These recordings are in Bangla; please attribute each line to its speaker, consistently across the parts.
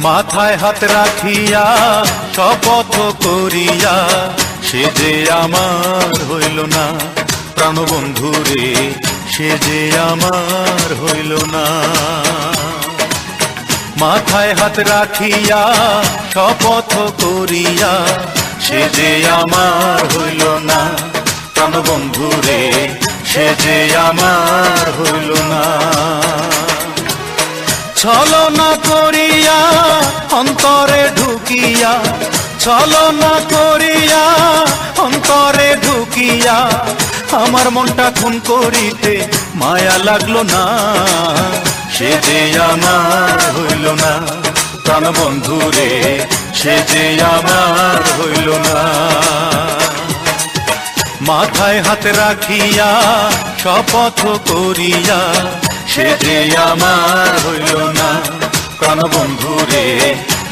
Speaker 1: মাথায় হাত রাখিয়া, শপথ করিয়া, সে যে আমার হইল না। প্রাণবন্ধু রে, সে যে আমার হইল না। মাথায় হাত রাখিয়া, শপথ করিয়া, সে যে আমার হইল না। প্রাণবন্ধু রে, সে যে আমার হইল না। ছলনা অন্তরে ঢুকিয়া, ছলনা করিয়া, অন্তরে ঢুকিয়া, আমার মনটা খুন করিতে মায়া লাগল না। সে যে আমার হইল না, প্রাণ বন্ধু রে, সে যে আমার হইল না। মাথায় হাত রাখিয়া, শপথ করিয়া, সে যে আমার হইল না, প্রাণ বন্ধু রে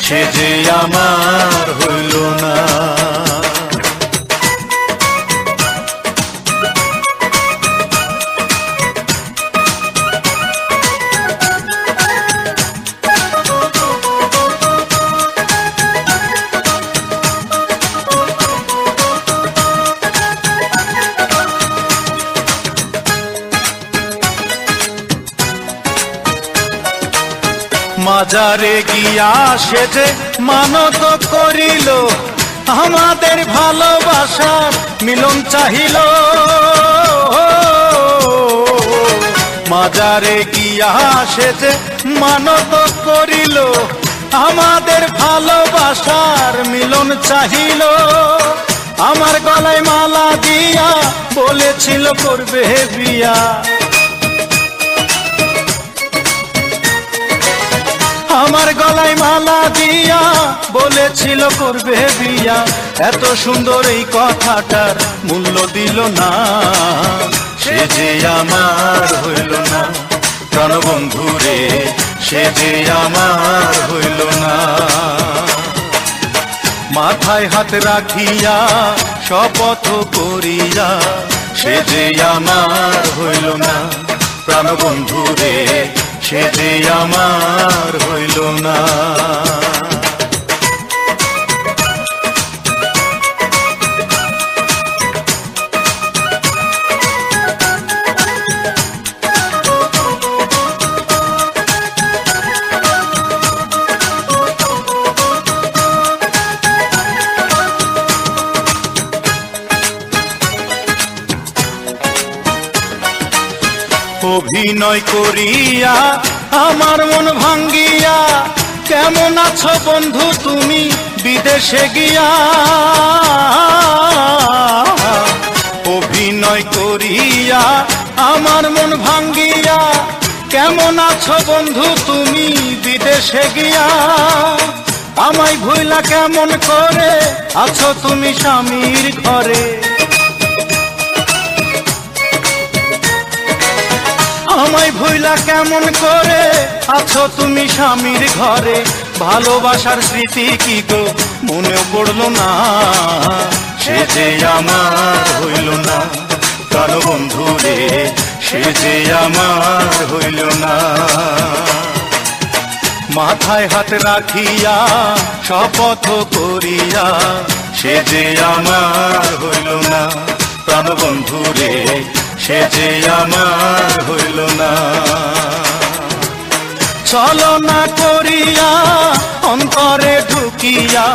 Speaker 1: সে যে আমার হইল না। মাজারে গিয়া সে যে মানত করিল, আমাদের ভালোবাসার মিলন চাহিল। মাজারে গিয়া সে যে মানত করিল, আমাদের ভালোবাসার মিলন চাহিল। আমার গলায় মালা দিয়া বলেছিল, করবে বিয়া? আমার গলায় মালা দিয়া বলেছিল, করবে বিয়া। এত সুন্দর এই কথাটার মূল্য দিল না। সে যে আমার হইল না প্রাণবন্ধু রে সে যে আমার হইল না। মাথায় হাত রাখিয়া, শপথ করিয়া, সে যে আমার হইল না প্রাণবন্ধু রে সে যে আমার হইল না। অভিনয় করিয়া আমার মন ভাঙ্গিয়া, কেমন আছো বন্ধু তুমি বিদেশে গিয়া? অভিনয় করিয়া আমার মন ভাঙ্গিয়া, কেমন আছো বন্ধু তুমি বিদেশে গিয়া? আমায় ভুইলা কেমন করে আছো তুমি স্বামীর ঘরে? আমায় ভুইলা কেমন করে? আছো তুমি স্বামীর ঘরে, ভালোবাসার স্মৃতি কি গো? মনেও পড়ল না, সে যে আমার হইল না। প্রাণ বন্ধু রে, সে যে আমার হইল না। মাথায় হাত রাখিয়া, শপথ করিয়া, সে যে আমার হইল না। প্রাণবন্ধু রে সে যে আমার হইল না। ছলনা করিয়া অন্তরে ঢুকিয়া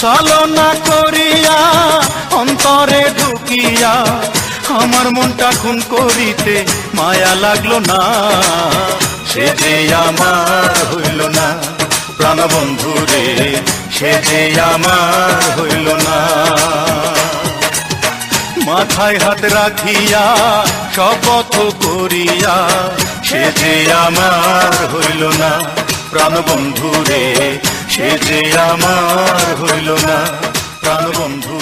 Speaker 1: ছলনা করিয়া অন্তরে ঢুকিয়া, আমার মনটা খুন করিতে মায়া লাগল না। সে যে আমার হইল না, প্রাণবন্ধু রে, সে যে আমার হইল না। মাথায় হাত রাখিয়া, শপথ করিয়া, সে যে আমার হইল না প্রাণবন্ধু রে সে যে আমার হইল না প্রাণবন্ধু